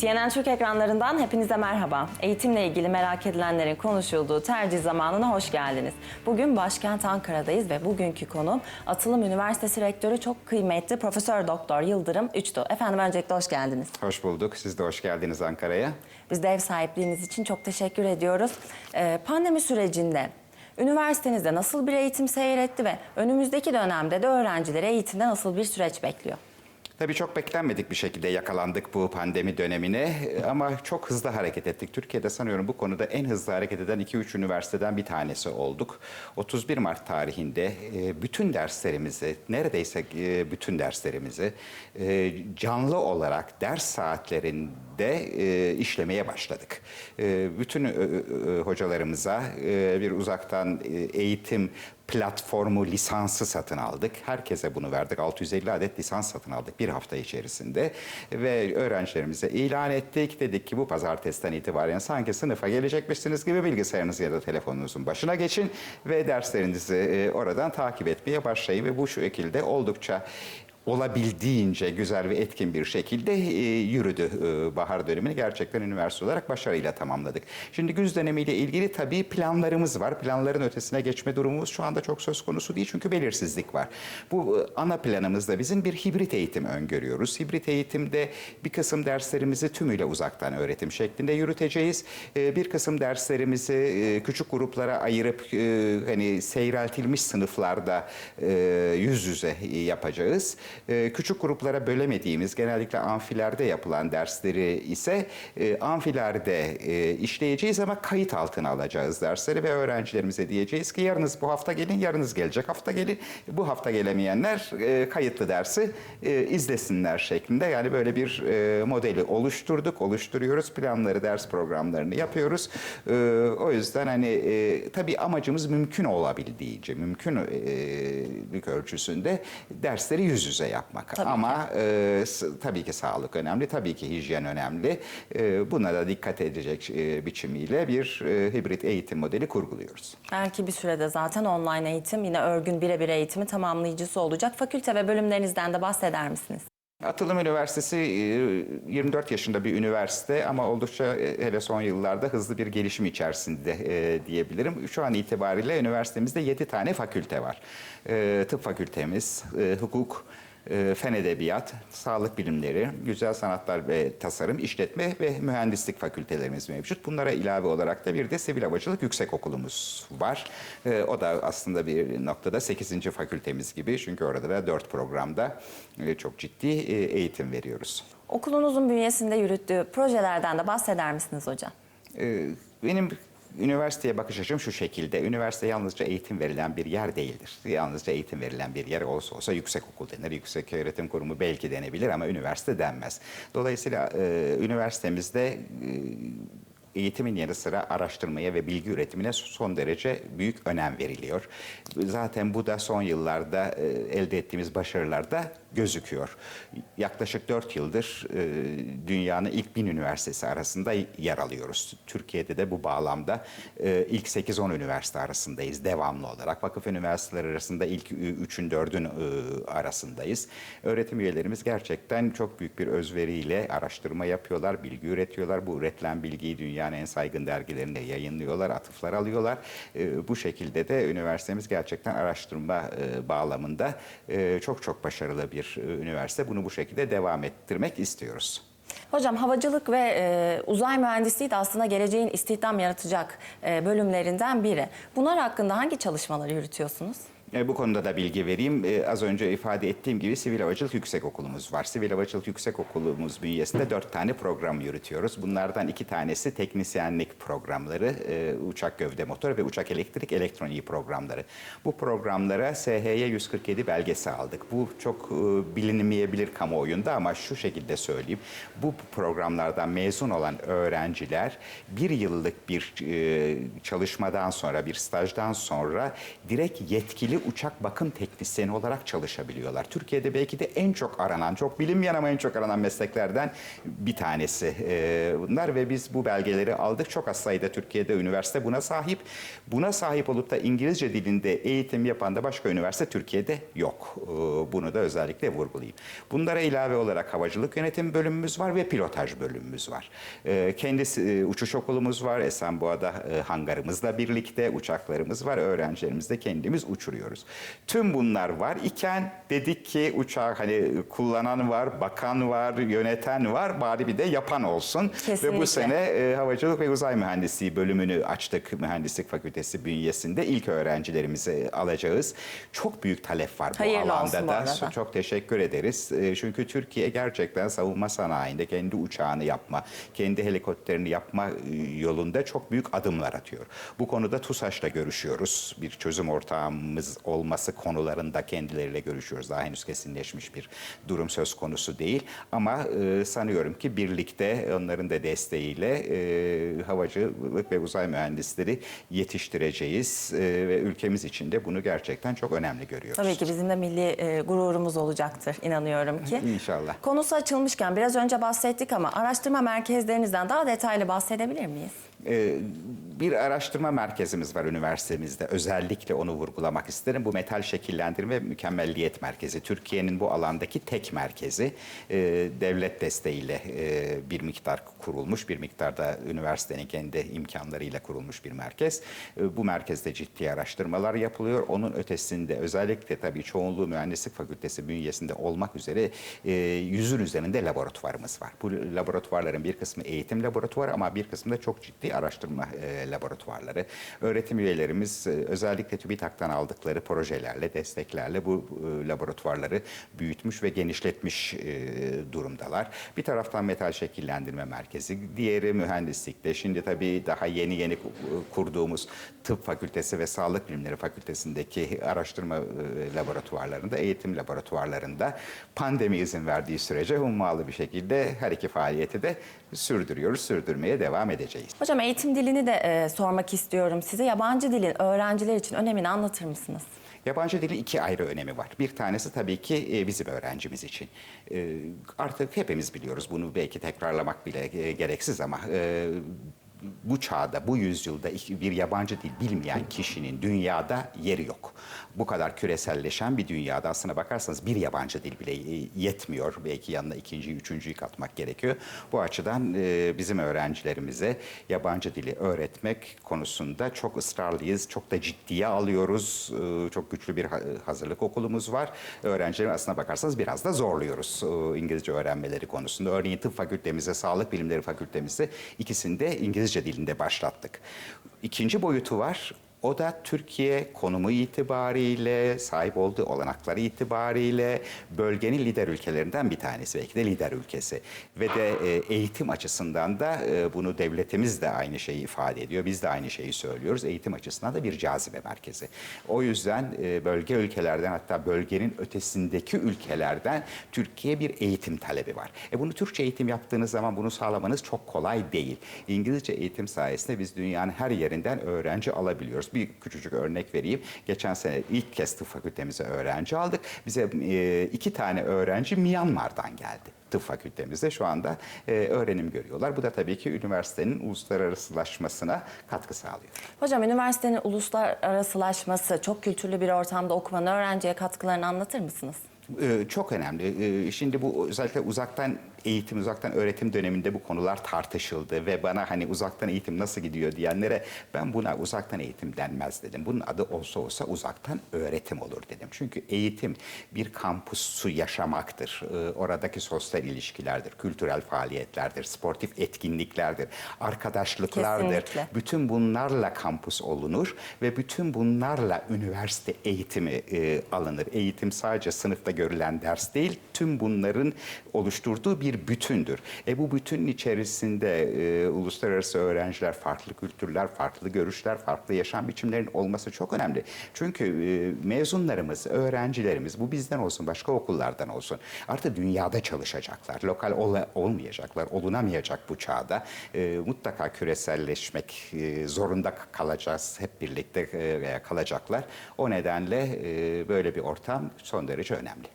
CNN Türk ekranlarından hepinize merhaba. Eğitimle ilgili merak edilenlerin konuşulduğu tercih zamanına hoş geldiniz. Bugün başkent Ankara'dayız ve bugünkü konu Atılım Üniversitesi Rektörü çok kıymetli Profesör Doktor Yıldırım Üçtu. Efendim öncelikle hoş geldiniz. Hoş bulduk. Siz de hoş geldiniz Ankara'ya. Biz de ev sahipliğiniz için çok teşekkür ediyoruz. Ee, pandemi sürecinde üniversitenizde nasıl bir eğitim seyretti ve önümüzdeki dönemde de öğrencileri eğitimde nasıl bir süreç bekliyor? Tabii çok beklenmedik bir şekilde yakalandık bu pandemi dönemine ama çok hızlı hareket ettik. Türkiye'de sanıyorum bu konuda en hızlı hareket eden 2-3 üniversiteden bir tanesi olduk. 31 Mart tarihinde e, bütün derslerimizi, neredeyse e, bütün derslerimizi e, canlı olarak ders saatlerinde e, işlemeye başladık. E, Bütün e, e, hocalarımıza e, bir uzaktan e, eğitim platformu lisansı satın aldık. Herkese bunu verdik. 650 adet lisans satın aldık bir hafta içerisinde. Ve öğrencilerimize ilan ettik. Dedik ki bu pazartesiden itibaren sanki sınıfa gelecekmişsiniz gibi bilgisayarınızı ya da telefonunuzun başına geçin ve derslerinizi e, oradan takip etmeye başlayın. Ve bu şekilde oldukça olabildiğince güzel ve etkin bir şekilde e, yürüdü e, bahar dönemini. Gerçekten üniversite olarak başarıyla tamamladık. Şimdi güz dönemiyle ilgili tabii planlarımız var. Planların ötesine geçme durumumuz şu anda çok söz konusu değil çünkü belirsizlik var. Bu e, ana planımızda bizim bir hibrit eğitim öngörüyoruz. Hibrit eğitimde bir kısım derslerimizi tümüyle uzaktan öğretim şeklinde yürüteceğiz. E, bir kısım derslerimizi e, küçük gruplara ayırıp e, hani seyreltilmiş sınıflarda e, yüz yüze yapacağız. E, küçük gruplara bölemediğimiz genellikle amfilerde yapılan dersleri ise e, amfilerde e, işleyeceğiz ama kayıt altına alacağız dersleri ve öğrencilerimize diyeceğiz ki yarınız bu hafta gelin, yarınız gelecek hafta gelin. Bu hafta gelemeyenler e, kayıtlı dersi e, izlesinler şeklinde. Yani böyle bir modeli oluşturduk, oluşturuyoruz. Planları, ders programlarını yapıyoruz. O yüzden hani tabii amacımız mümkün olabildiğince, mümkün e, ölçüsünde dersleri yüz yüze yapmak. Tabii Ama e, s- tabii ki sağlık önemli, tabii ki hijyen önemli. E, buna da dikkat edecek e, biçimiyle bir e, hibrit eğitim modeli kurguluyoruz. Belki bir sürede zaten online eğitim yine örgün birebir eğitimi tamamlayıcısı olacak. Fakülte ve bölümlerinizden de bahseder misiniz? Atılım Üniversitesi e, 24 yaşında bir üniversite ama oldukça e, hele son yıllarda hızlı bir gelişim içerisinde e, diyebilirim. Şu an itibariyle üniversitemizde 7 tane fakülte var. E, Tıp fakültemiz, e, hukuk, e, fen edebiyat, sağlık bilimleri, güzel sanatlar ve tasarım, işletme ve mühendislik fakültelerimiz mevcut. Bunlara ilave olarak da bir de sivil havacılık yüksek okulumuz var. E, o da aslında bir noktada 8. fakültemiz gibi çünkü orada da 4 programda e, çok ciddi e, eğitim veriyoruz. Okulunuzun bünyesinde yürüttüğü projelerden de bahseder misiniz hocam? E, Benim üniversiteye bakış açım şu şekilde. Üniversite yalnızca eğitim verilen bir yer değildir. Yalnızca eğitim verilen bir yer olsa olsa yüksek okul denir. Yüksek öğretim kurumu belki denebilir ama üniversite denmez. Dolayısıyla e, üniversitemizde e, eğitimin yanı sıra araştırmaya ve bilgi üretimine son derece büyük önem veriliyor. Zaten bu da son yıllarda e, elde ettiğimiz başarılarda gözüküyor. Yaklaşık 4 yıldır e, dünyanın ilk bin üniversitesi arasında yer alıyoruz. Türkiye'de de bu bağlamda e, ilk 8-10 üniversite arasındayız devamlı olarak. Vakıf üniversiteleri arasında ilk 3'ün 4'ün e, arasındayız. Öğretim üyelerimiz gerçekten çok büyük bir özveriyle araştırma yapıyorlar, bilgi üretiyorlar. Bu üretilen bilgiyi dünyanın en saygın dergilerinde yayınlıyorlar, atıflar alıyorlar. E, bu şekilde de üniversitemiz gerçekten araştırma e, bağlamında e, çok çok başarılı bir e, üniversite. Bunu bu şekilde devam ettirmek istiyoruz. Hocam havacılık ve e, uzay mühendisliği de aslında geleceğin istihdam yaratacak e, bölümlerinden biri. Bunlar hakkında hangi çalışmaları yürütüyorsunuz? E, Bu konuda da bilgi vereyim. E, Az önce ifade ettiğim gibi Sivil Havacılık Yüksekokulumuz var. Sivil Havacılık Yüksekokulumuz bünyesinde dört tane program yürütüyoruz. Bunlardan iki tanesi teknisyenlik programları, e, uçak gövde motor ve uçak elektrik elektroniği programları. Bu programlara SHY 147 belgesi aldık. Bu çok e, bilinmeyebilir kamuoyunda ama şu şekilde söyleyeyim. Bu programlardan mezun olan öğrenciler bir yıllık bir e, çalışmadan sonra, bir stajdan sonra direkt yetkili uçak bakım teknisyeni olarak çalışabiliyorlar. Türkiye'de belki de en çok aranan, çok bilinmeyen ama en çok aranan mesleklerden bir tanesi e, bunlar ve biz bu belgeleri aldık. Çok az sayıda Türkiye'de üniversite buna sahip. Buna sahip olup da İngilizce dilinde eğitim yapan da başka üniversite Türkiye'de yok. E, Bunu da özellikle vurgulayayım. Bunlara ilave olarak havacılık yönetim bölümümüz var ve pilotaj bölümümüz var. E, Kendisi e, uçuş okulumuz var. Esenboğa'da e, hangarımızla birlikte uçaklarımız var. Öğrencilerimiz de kendimiz uçuruyoruz. Tüm bunlar var iken dedik ki uçağı hani kullanan var, bakan var, yöneten var. Bari bir de yapan olsun. Ve Kesinlikle. bu sene e, Havacılık ve Uzay Mühendisliği bölümünü açtık Mühendislik Fakültesi bünyesinde. ilk öğrencilerimizi alacağız. Çok büyük talep var bu Hayırlı alanda da. Çok teşekkür ederiz. E, Çünkü Türkiye gerçekten savunma sanayinde kendi uçağını yapma, kendi helikopterini yapma e, yolunda çok büyük adımlar atıyor. Bu konuda TUSAŞ'la görüşüyoruz. Bir çözüm ortağımız olması konularında kendileriyle görüşüyoruz. Daha henüz kesinleşmiş bir durum söz konusu değil. Ama e, sanıyorum ki birlikte onların da desteğiyle e, havacılık ve uzay mühendisleri yetiştireceğiz. E, ve ülkemiz için de bunu gerçekten çok önemli görüyoruz. Tabii ki bizim de milli e, gururumuz olacaktır inanıyorum ki. İnşallah. Konusu açılmışken biraz önce bahsettik ama araştırma merkezlerinizden daha detaylı bahsedebilir miyiz? Ee, bir araştırma merkezimiz var üniversitemizde. Özellikle onu vurgulamak isterim. Bu metal şekillendirme ve mükemmelliyet merkezi. Türkiye'nin bu alandaki tek merkezi. Ee, devlet desteğiyle e, bir miktar kurulmuş, bir miktarda üniversitenin kendi imkanlarıyla kurulmuş bir merkez. Ee, bu merkezde ciddi araştırmalar yapılıyor. Onun ötesinde özellikle tabii çoğunluğu mühendislik fakültesi bünyesinde olmak üzere e, yüzün üzerinde laboratuvarımız var. Bu laboratuvarların bir kısmı eğitim laboratuvarı ama bir kısmı da çok ciddi araştırma e, laboratuvarları. Öğretim üyelerimiz e, özellikle TÜBİTAK'tan aldıkları projelerle, desteklerle bu e, laboratuvarları büyütmüş ve genişletmiş e, durumdalar. Bir taraftan metal şekillendirme merkezi, diğeri mühendislikte. Şimdi tabii daha yeni yeni kurduğumuz tıp fakültesi ve sağlık bilimleri fakültesindeki araştırma e, laboratuvarlarında, eğitim laboratuvarlarında pandemi izin verdiği sürece hummalı bir şekilde her iki faaliyeti de sürdürüyoruz, sürdürmeye devam edeceğiz. Hocam eğitim dilini de e, sormak istiyorum size. Yabancı dilin öğrenciler için önemini anlatır mısınız? Yabancı dilin iki ayrı önemi var. Bir tanesi tabii ki e, bizim öğrencimiz için. E, Artık hepimiz biliyoruz bunu belki tekrarlamak bile e, gereksiz ama bu çağda, bu yüzyılda bir yabancı dil bilmeyen kişinin dünyada yeri yok. Bu kadar küreselleşen bir dünyada aslına bakarsanız bir yabancı dil bile e, yetmiyor. Belki yanına ikinciyi, üçüncüyü katmak gerekiyor. Bu açıdan e, bizim öğrencilerimize yabancı dili öğretmek konusunda çok ısrarlıyız. Çok da ciddiye alıyoruz. E, Çok güçlü bir ha- hazırlık okulumuz var. Öğrencileri aslına bakarsanız biraz da zorluyoruz İngilizce öğrenmeleri konusunda. Örneğin tıp fakültemize, sağlık bilimleri fakültemize ikisinde İngilizce dilinde başlattık. İkinci boyutu var. O da Türkiye konumu itibariyle, sahip olduğu olanakları itibariyle bölgenin lider ülkelerinden bir tanesi. Belki de lider ülkesi. Ve de e, eğitim açısından da e, bunu devletimiz de aynı şeyi ifade ediyor. Biz de aynı şeyi söylüyoruz. Eğitim açısından da bir cazibe merkezi. O yüzden e, bölge ülkelerden hatta bölgenin ötesindeki ülkelerden Türkiye bir eğitim talebi var. E bunu Türkçe eğitim yaptığınız zaman bunu sağlamanız çok kolay değil. İngilizce eğitim sayesinde biz dünyanın her yerinden öğrenci alabiliyoruz. Bir küçücük örnek vereyim. Geçen sene ilk kez tıp fakültemize öğrenci aldık. Bize e, iki tane öğrenci Myanmar'dan geldi tıp fakültemizde şu anda e, öğrenim görüyorlar. Bu da tabii ki üniversitenin uluslararasılaşmasına katkı sağlıyor. Hocam üniversitenin uluslararasılaşması, çok kültürlü bir ortamda okumanın öğrenciye katkılarını anlatır mısınız? Ee, Çok önemli. Ee, Şimdi bu özellikle uzaktan eğitim uzaktan öğretim döneminde bu konular tartışıldı ve bana hani uzaktan eğitim nasıl gidiyor diyenlere ben buna uzaktan eğitim denmez dedim. Bunun adı olsa olsa uzaktan öğretim olur dedim. Çünkü eğitim bir kampusu yaşamaktır. Ee, oradaki sosyal ilişkilerdir, kültürel faaliyetlerdir, sportif etkinliklerdir, arkadaşlıklardır. Kesinlikle. Bütün bunlarla kampus olunur ve bütün bunlarla üniversite eğitimi e, alınır. Eğitim sadece sınıfta görülen ders değil, tüm bunların oluşturduğu bir bütündür. E bu bütünün içerisinde e, uluslararası öğrenciler, farklı kültürler, farklı görüşler, farklı yaşam biçimlerinin olması çok önemli. Çünkü e, mezunlarımız, öğrencilerimiz, bu bizden olsun, başka okullardan olsun, artık dünyada çalışacaklar. Lokal ola- olmayacaklar, olunamayacak bu çağda. E, mutlaka küreselleşmek e, zorunda kalacağız, hep birlikte e, kalacaklar. O nedenle e, böyle bir ortam son derece önemli.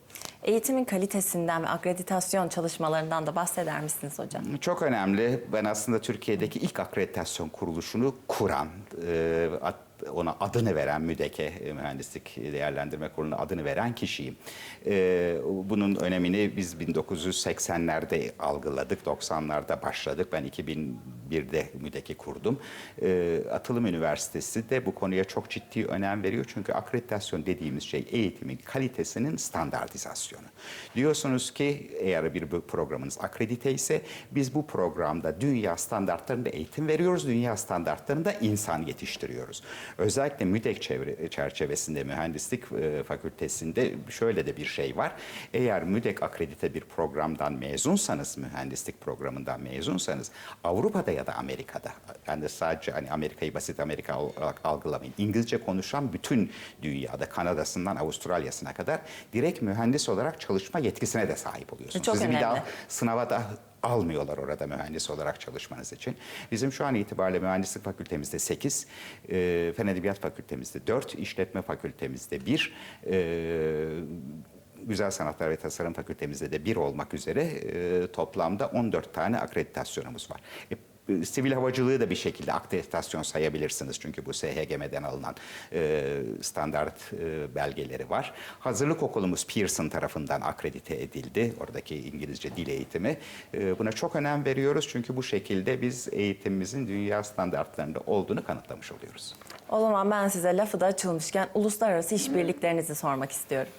Eğitimin kalitesinden ve akreditasyon çalışmalarından da bahseder misiniz hocam? Çok önemli. Ben aslında Türkiye'deki ilk akreditasyon kuruluşunu kuran, e, ona adını veren MÜDEK'e, e, Mühendislik Değerlendirme Kurulu'na adını veren kişiyim. E, Bunun önemini biz 1980'lerde algıladık, 90'larda başladık. Ben 2001'de MÜDEK'i kurdum. E, Atılım Üniversitesi de bu konuya çok ciddi önem veriyor. Çünkü akreditasyon dediğimiz şey eğitimin kalitesinin standartizasyonu. Diyorsunuz ki eğer bir programınız akredite ise biz bu programda dünya standartlarında eğitim veriyoruz. Dünya standartlarında insan yetiştiriyoruz. Özellikle MÜDEK çevre, çerçevesinde mühendislik e, fakültesinde şöyle de bir şey var. Eğer MÜDEK akredite bir programdan mezunsanız, mühendislik programından mezunsanız Avrupa'da ya da Amerika'da yani de sadece hani Amerika'yı basit Amerika olarak algılamayın. İngilizce konuşan bütün dünyada Kanada'sından Avustralya'sına kadar direkt mühendis olarak çalışma yetkisine de sahip oluyorsunuz. Çok Sizi bir önemli. daha sınava da almıyorlar orada mühendis olarak çalışmanız için. Bizim şu an itibariyle mühendislik fakültemizde 8, e, fen edebiyat fakültemizde 4, işletme fakültemizde 1, e, Güzel Sanatlar ve Tasarım Fakültemizde de bir olmak üzere e, toplamda 14 tane akreditasyonumuz var. E, Sivil havacılığı da bir şekilde akreditasyon sayabilirsiniz. Çünkü bu SHGM'den alınan e, standart e, belgeleri var. Hazırlık okulumuz Pearson tarafından akredite edildi. Oradaki İngilizce dil eğitimi. E, buna çok önem veriyoruz. Çünkü bu şekilde biz eğitimimizin dünya standartlarında olduğunu kanıtlamış oluyoruz. O zaman ben size lafı da açılmışken uluslararası işbirliklerinizi sormak istiyorum.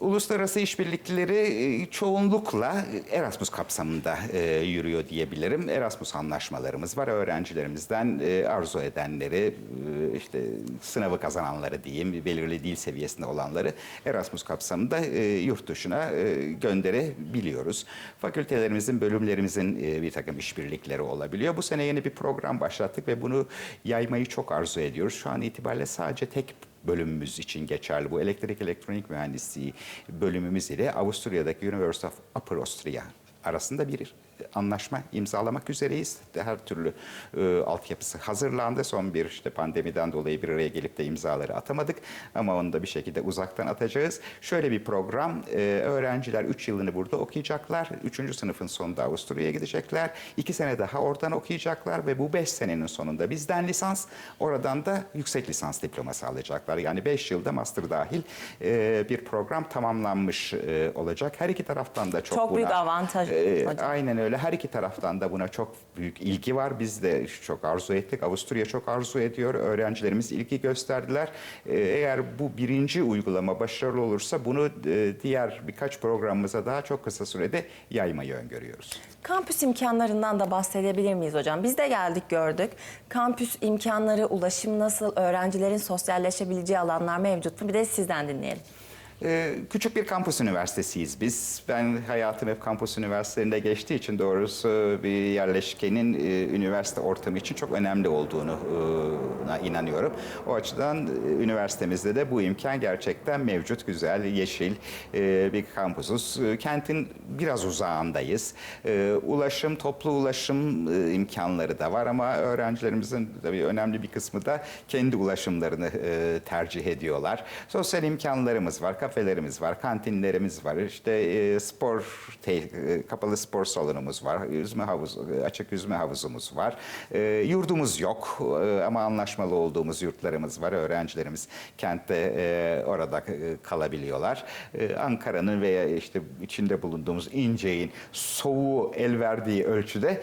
Uluslararası işbirlikleri e, çoğunlukla Erasmus kapsamında e, yürüyor diyebilirim. Erasmus anlaşmalarımız var. Öğrencilerimizden e, arzu edenleri, işte sınavı kazananları diyeyim, belirli dil seviyesinde olanları Erasmus kapsamında yurt dışına gönderebiliyoruz. Fakültelerimizin, bölümlerimizin bir takım işbirlikleri olabiliyor. Bu sene yeni bir program başlattık ve bunu yaymayı çok arzu ediyoruz. Şu an itibariyle sadece tek bölümümüz için geçerli. Bu elektrik elektronik mühendisliği bölümümüz ile Avusturya'daki University of Upper Austria arasında bir anlaşma imzalamak üzereyiz. Her türlü e, altyapısı hazırlandı. Son bir işte pandemiden dolayı bir araya gelip de imzaları atamadık. Ama onu da bir şekilde uzaktan atacağız. Şöyle bir program. e, öğrenciler 3 yılını burada okuyacaklar. 3. sınıfın sonunda Avusturya'ya gidecekler. 2 sene daha oradan okuyacaklar ve bu 5 senenin sonunda bizden lisans, oradan da yüksek lisans diploması alacaklar. Yani 5 yılda master dahil e, bir program tamamlanmış e, olacak. Her iki taraftan da çok, Çok büyük buna- avantaj e. Aynen öyle. Her iki taraftan da buna çok büyük ilgi var. Biz de çok arzu ettik. Avusturya çok arzu ediyor. Öğrencilerimiz ilgi gösterdiler. Ee, Eğer bu birinci uygulama başarılı olursa bunu e, diğer birkaç programımıza daha çok kısa sürede yaymayı öngörüyoruz. Kampüs imkanlarından da bahsedebilir miyiz hocam? Biz de geldik gördük. Kampüs imkanları, ulaşım nasıl, öğrencilerin sosyalleşebileceği alanlar mevcut mu? Bir de sizden dinleyelim. Ee, küçük bir kampüs üniversitesiyiz biz. Ben hayatım hep kampüs üniversitelerinde geçtiği için doğrusu bir yerleşkenin e, üniversite ortamı için çok önemli olduğunu e, inanıyorum. O açıdan e, üniversitemizde de bu imkan gerçekten mevcut, güzel, yeşil bir kampüsüz. Kentin biraz uzağındayız. Ulaşım, toplu ulaşım e, imkanları da var ama öğrencilerimizin tabii önemli bir kısmı da kendi ulaşımlarını tercih ediyorlar. Sosyal imkanlarımız var. Kafelerimiz var, kantinlerimiz var, işte e, spor e, kapalı spor salonumuz var, yüzme havuz, açık yüzme havuzumuz var. E, yurdumuz yok e, ama anlaşmalı olduğumuz yurtlarımız var. Öğrencilerimiz kentte e, orada e, kalabiliyorlar. E, Ankara'nın veya işte içinde bulunduğumuz İnce'in soğuğu el verdiği ölçüde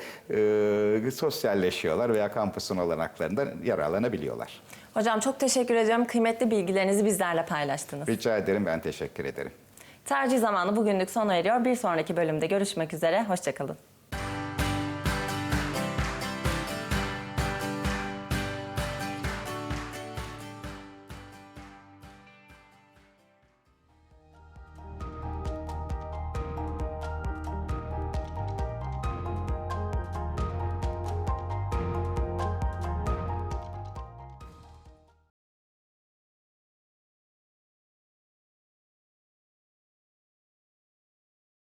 e, sosyalleşiyorlar veya kampüsün olanaklarından yararlanabiliyorlar. Hocam çok teşekkür ederim. Kıymetli bilgilerinizi bizlerle paylaştınız. Rica ederim, ben teşekkür ederim. Tercih zamanı bugünlük sona eriyor. Bir sonraki bölümde görüşmek üzere. Hoşçakalın.